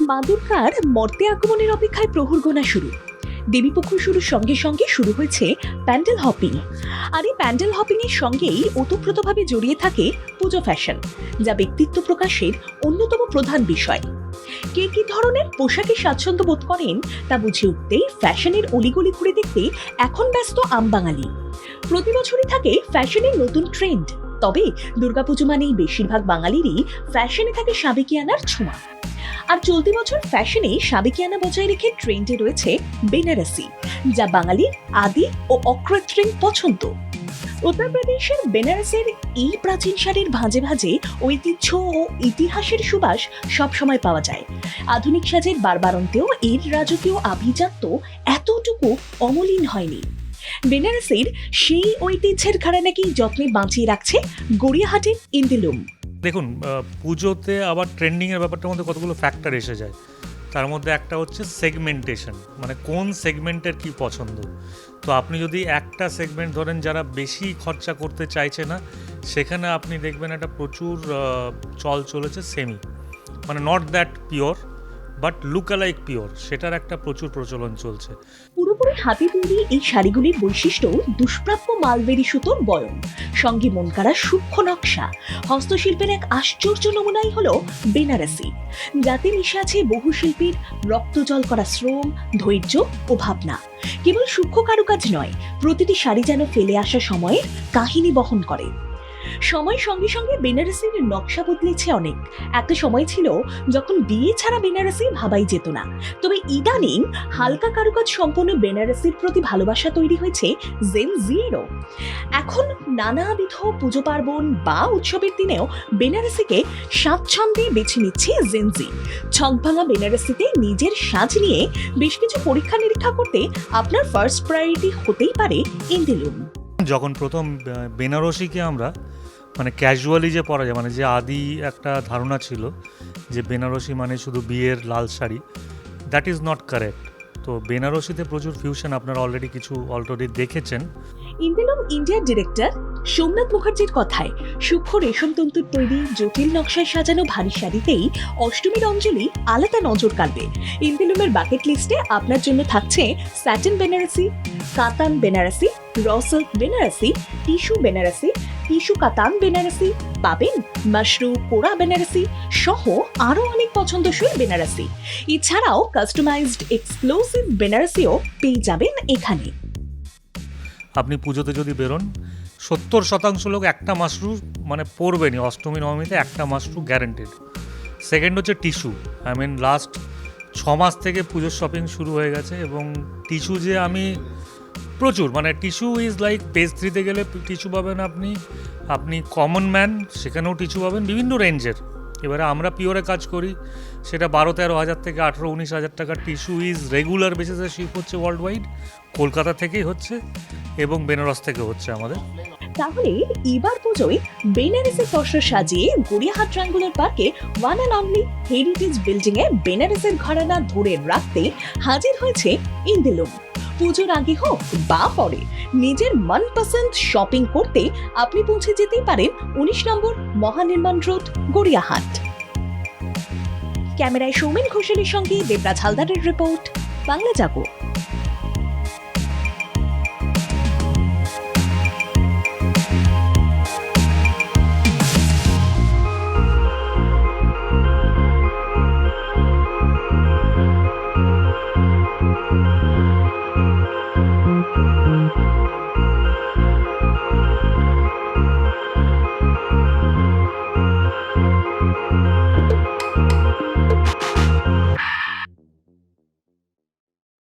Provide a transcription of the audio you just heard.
মা দুর্গার মর্তে আগমনের অপেক্ষায় প্রহর গোনা শুরু। দেবীপক্ষ শুরুর সঙ্গে সঙ্গে শুরু হয়েছে প্যান্ডেল হপিং। আর এই প্যান্ডেল হপিং এর সঙ্গেই ওতপ্রোতভাবে জড়িয়ে থাকে পুজো ফ্যাশন, যা ব্যক্তিত্ব প্রকাশের অন্যতম প্রধান বিষয়। কে কি ধরনের পোশাকে স্বাচ্ছন্দ্য বোধ করেন তা বুঝে উঠতেই ফ্যাশনের অলিগলি ঘুরে দেখতে এখন ব্যস্ত আমবাঙালি প্রতি বছরই থাকে ফ্যাশনের নতুন ট্রেন্ড, তবে দুর্গাপুজো মানেই বেশিরভাগ বাঙালিরই ফ্যাশনে থাকে সাবেকিয়ানার ছোঁয়া। আর চলতি বছর ফ্যাশনে সাবেকিয়ানা বজায় রেখে ট্রেন্ডে রয়েছে বেনারসি, যা বাঙালির আদি ও অকৃত্রিম পছন্দ। উত্তরপ্রদেশের বেনারসের এই প্রাচীন শাড়ির ভাঁজে ভাঁজে ঐতিহ্য ও ইতিহাসের সুবাস সবসময় পাওয়া যায়। আধুনিক সাজের বারবারন্তেও এর রাজকীয় আভিজাত্য এতটুকু অমলিন হয়নি। বেনারসের সেই ঐতিহ্যের ঘাড়া নাকি যত্নে বাঁচিয়ে রাখছে গড়িয়াহাটের ইন্দিলুম। দেখুন পুজোতে আবার ট্রেন্ডিংয়ের ব্যাপারটার মধ্যে কতগুলো ফ্যাক্টর এসে যায়। তার মধ্যে একটা হচ্ছে সেগমেন্টেশন মানে কোন সেগমেন্টের কি পছন্দ। তো আপনি যদি একটা সেগমেন্ট ধরেন যারা বেশি খরচা করতে চাইছে না, সেখানে আপনি দেখবেন একটা প্রচুর চল চলেছে সেমি মানে not that pure but lookalike pure, সেটার একটা প্রচুর প্রচলন চলছে। পুরোপুরি হাতে তৈরি এই শাড়িগুলির বৈশিষ্ট্য দুষ্প্রাপ্য মালবেরি সুতোর বয়ন, সঙ্গে মন কাড়া সূক্ষ্ম নকশা। হস্তশিল্পের এক আশ্চর্য নমুনাই হলো বেনারসি। যাতে মিশে আছে বহু শিল্পীর রক্তজল করা শ্রম, ধৈর্য ও ভাবনা। কেবল সূক্ষ্ম কারুকাজ নয়, প্রতিটি শাড়ি যেন ফেলে আসা সময়ের কাহিনী বহন করে। সময় সঙ্গে সঙ্গে বেনারসির নকশা বদলেছে অনেক। একটা সময় ছিল যখন বিয়ে ছাড়া বেনারসি ভাবাই যেত না। তবে ইদানিং হালকা কারুকাজ সম্পন্ন বেনারসির প্রতি ভালোবাসা তৈরি হয়েছে জেন জিরো এখন নানাবিধ পুজো পার্বণ বা উৎসবের দিনেও বেনারসিকে স্বাচ্ছন্দ্যে বেছে নিচ্ছে জেনজি ছকভাঙা বেনারসিতে নিজের সাজ নিয়ে বেশ কিছু পরীক্ষা নিরীক্ষা করতে আপনার ফার্স্ট প্রায়োরিটি হতেই পারে ইন্দিলুম যখন প্রথম বেনারসিকে আমরা মানে ক্যাজুয়ালি যে পরা যায় মানে যে আদি একটা ধারণা ছিল যে বেনারসি মানে শুধু বিয়ের লাল sari that is not correct তো বেনারসিতে প্রচুর ফিউশন আপনারা অলরেডি কিছু অলরেডি দেখেছেন। ইন্দিলুম ইন্ডিয়ার ডিরেক্টর সোমনাথ মুখার্জির কথায়, সূক্ষ্ম রেশম তন্তুর তৈরি জটিল নকশায় সাজানো ভারী শাড়িতেই অষ্টমীর অঞ্জলি আলাদা নজর কাটবে ইন্দিলুমের বাকেট লিস্টে আপনার জন্য থাকছে স্যাটিন বেনারসি কাতান বেনারসি রসল বেনারসি টিস্যু বেনারসি টিস্যু কাতান বেনারসি, পাবেন মাশরু কোরা বেনারসি, সহ আরও অনেক পছন্দসই বেনারসি। এছাড়াও কাস্টমাইজড এক্সক্লুসিভ বেনারসিও পেয়ে যাবেন এখানে। আপনি পুজোতে যদি বেরোন, সত্তর শতাংশ লোক একটা মাশরু মানে পরবেনই, অষ্টমী, নবমীতে একটা মাশরু গ্যারেন্টেড সেকেন্ড হচ্ছে টিস্যু। আই মিন লাস্ট ছ মাস থেকে পুজোর শপিং শুরু হয়ে গেছে এবং টিস্যু যে আমি প্রচুর মানে টিস্যু ইজ লাইক পেজ থ্রিতে গেলে টিস্যু পাবেন আপনি আপনি কমন ম্যান, সেখানেও টিস্যু পাবেন বিভিন্ন রেঞ্জের। এবারে আমরা পিওরে কাজ করি, সেটা বারো তেরো হাজার থেকে আঠেরো উনিশ হাজার টাকার টিস্যু ইজ রেগুলার বেসিসে শিপ হচ্ছে ওয়ার্ল্ড ওয়াইড কলকাতা থেকেই হচ্ছে এবং বেনারস থেকে হচ্ছে আমাদের। তাহলে এবার পুজোয় বেনারসি ফসল সাজিয়ে গড়িয়াহাট ট্রাঙ্গুলার পার্কে one and only heritage building এ বেনারসের ঘরানা ধরে রাখতে হাজির হয়েছে ইন্দিলুম। পুজোর আগে হোক বা পরে, নিজের মনপসন্দ শপিং করতে আপনি পৌঁছে যেতেই পারেন উনিশ নম্বর মহানির্মাণ রোড, গড়িয়াহাট। ক্যামেরায় সৌমেন ঘোষালের সঙ্গে দেবরাজ হালদারের রিপোর্ট বাংলা জাগো।